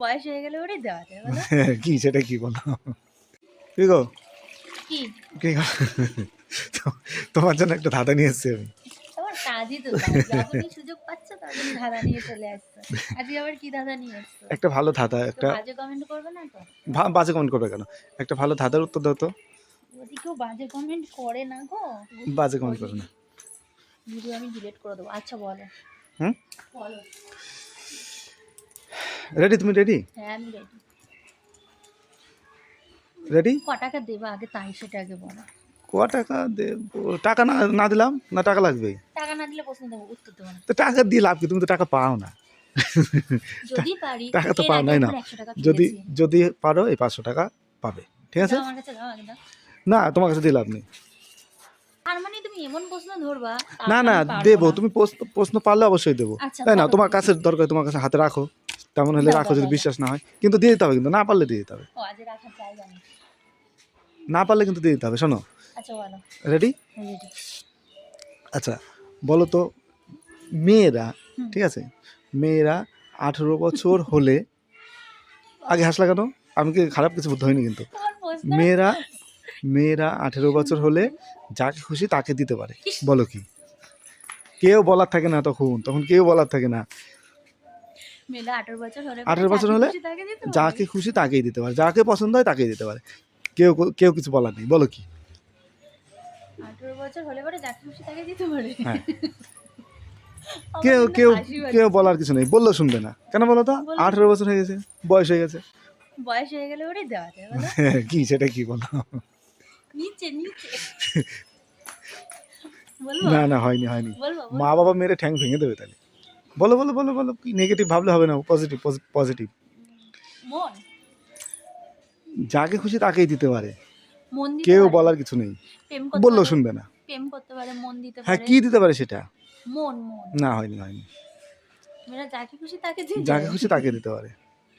বয়স হয়ে গেলে ওরে দেওয়া যায় কি সেটা কি বলো? কি গো? কি? কি গো? তোমার জন্য একটা ধাঁধা নিয়ে এসেছি আমি। তোমার কাজই তো যখনই সুযোগ পাচ্ছ তখনই ধাঁধা নিয়ে চলে আসছো। আজকে আবার কি ধাঁধা নিয়ে আসছো? একটা ভালো ধাঁধা একটা বাজে কমেন্ট করবে না তো? বাজে কমেন্ট করবে কেন? একটা ভালো ধাঁধার উত্তর দাও তো। যদি কেউ বাজে কমেন্ট করে না গো। বাজে কমেন্ট করবে না। ভিডিও আমি ডিলিট করে দেবো। আচ্ছা বলো। হুম? বলো। রেডি তুমি রেডি হ্যাঁ আমি রেডি রেডি ক টাকা দেবে আগে তাই সেটা আগে বলো। ক টাকা দেবো টাকা না না দিলাম না টাকা লাগবে? টাকা না দিলে প্রশ্ন দেবো উত্তর দেবো না। তো টাকা দিয়ে লাভ কি? তুমি তো টাকা পাও না। যদি পারি টাকা তো পাও নাই না। যদি যদি পারো এই পাঁচশো টাকা পাবে। ঠিক আছে? আমার কাছে দাও আগে দাও। না তোমার কাছে দিয়ে লাভ নেই। মানে না না দেবো। তুমি প্রশ্ন প্রশ্ন পারলে অবশ্যই দেবো। আচ্ছা, তাই না? তোমার কাছে দরকার তোমার কাছে হাতে রাখো। তেমন হলে রাখো যদি বিশ্বাস না হয়। কিন্তু দিয়ে দিতে হবে কিন্তু না পারলে দিয়ে দিতে হবে। না পারলে কিন্তু দিয়ে দিতে হবে শোনো। আচ্ছা রেডি রেডি আচ্ছা বলো তো মেয়েরা ঠিক আছে? মেয়েরা আঠেরো বছর হলে আগে হাসলা কেন? আমি কি খারাপ কিছু ধরিনি কিন্তু। মেয়েরা মেয়েরা আঠেরো বছর হলে যাকে খুশি তাকে দিতে পারে। বলো কি? কেউ বলার থাকে না তখন তখন কেউ বলার থাকে না। মেলা আঠারো বছর হলে 18 বছর হলে যাকে খুশি তাকেই দিতে পারে যাকে পছন্দ হয় তাকেই দিতে পারে। কেউ কেউ কিছু বলার নেই বলো কি? আঠারো বছর হলে পরে যাকে খুশি তাকে দিতে পারে। হ্যাঁ। কেউ কেউ কেউ বলার কিছু নেই বললেও শুনবে না। কেন বলো তো। আঠেরো বছর হয়ে গেছে বয়স হয়ে গেছে। বয়স হয়ে গেলে ওরে দেওয়া যায় কি সেটা কি বলো? নিচে নিচে। না না হয়নি হয়নি? মা বাবা মেরে ঠ্যাং ভেঙে দেবে তাহলে। বলো বলো বলো বলো কি নেগেটিভ ভাবলে হবে না পজিটিভ পজিটিভ মন? যাকে খুশি তাকেই দিতে পারে। মন দিতে কেউ পারে, বলার কিছু নেই। প্রেম করতে বললেও পারে, শুনবে না। প্রেম করতে পারে মন দিতে পারে হ্যাঁ পারে? কি দিতে পারে সেটা? মন মন। না হয়নি হয়নি। মেয়েরা যাকে খুশি তাকে দিয়ে যাকে দেয়। খুশি তাকে দিতে পারে।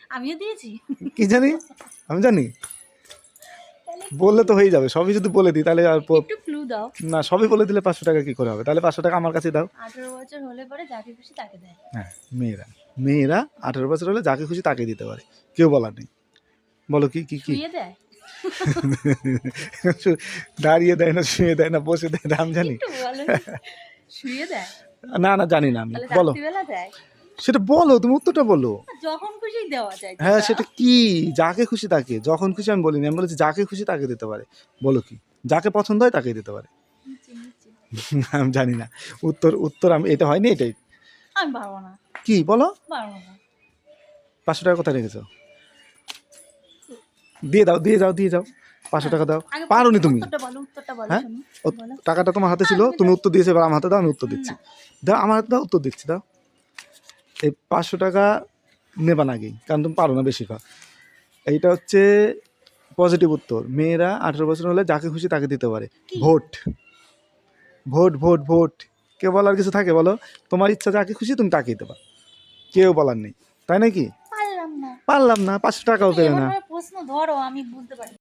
আমিও দিয়েছি। কি জানি? আমি জানি। তাহলে বললে তো হয়ে যাবে সবই যদি বলে দিই তাহলে আর প- একটু ক্লু দাও। না সবই বলে দিলে পাঁচশো টাকা কি করে হবে? তাহলে পাঁচশো টাকা আমার কাছে দাও। আঠারো বছর হলে পরে যাকে খুশি তাকে দেয়। হ্যাঁ মেয়েরা। মেয়েরা আঠারো বছর হলে যাকে খুশি তাকে দিতে পারে। কেউ বলার নেই। বলো কি কি কি? দেয়। দাঁড়িয়ে দেয় না শুয়ে দেয় না বসে দেয় না আমি জানি। শুয়ে দেয়। না না জানি না আমি। বলো। সেটা বলো তুমি উত্তরটা বলো। যখন খুশি দেওয়া যায়। হ্যাঁ সেটা কি? যাকে খুশি তাকে। যখন খুশি আমি বলিনি আমি বলেছি যাকে খুশি তাকে দিতে পারে। বলো কি? যাকে পছন্দ হয় তাকেই দিতে পারে। আমি জানি না। উত্তর উত্তর আমি এটা হয়নি এটাই? আমি পারব না। কি বলো? পাঁচশো টাকা কোথায় রেখেছো। দিয়ে দাও দিয়ে যাও দিয়ে যাও পাঁচশো টাকা দাও। পারোনি তুমি। হ্যাঁ? টাকাটা তোমার হাতে ছিল তুমি উত্তর দিয়েছ এবার আমার হাতে দাও আমি উত্তর দিচ্ছি। দাও আমার হাতে দাও উত্তর দিচ্ছি দাও। এই পাঁচশো টাকা নেবা না আগেই কারণ তুমি পারো না বেশিরভাগ এইটা হচ্ছে পজিটিভ উত্তর। মেয়েরা আঠারো বছর হলে যাকে খুশি তাকে দিতে পারে। ভোট। Vote vote vote. কেউ বলার কিছু থাকে বলো? তোমার ইচ্ছা যাকে খুশি তুমি তাকে দিতে পারো কেউ বলার নেই। তাই নাকি? পারলাম না। পারলাম না পাঁচশো টাকাও পেলে না। প্রশ্ন ধরো আমি বুঝতে পারি।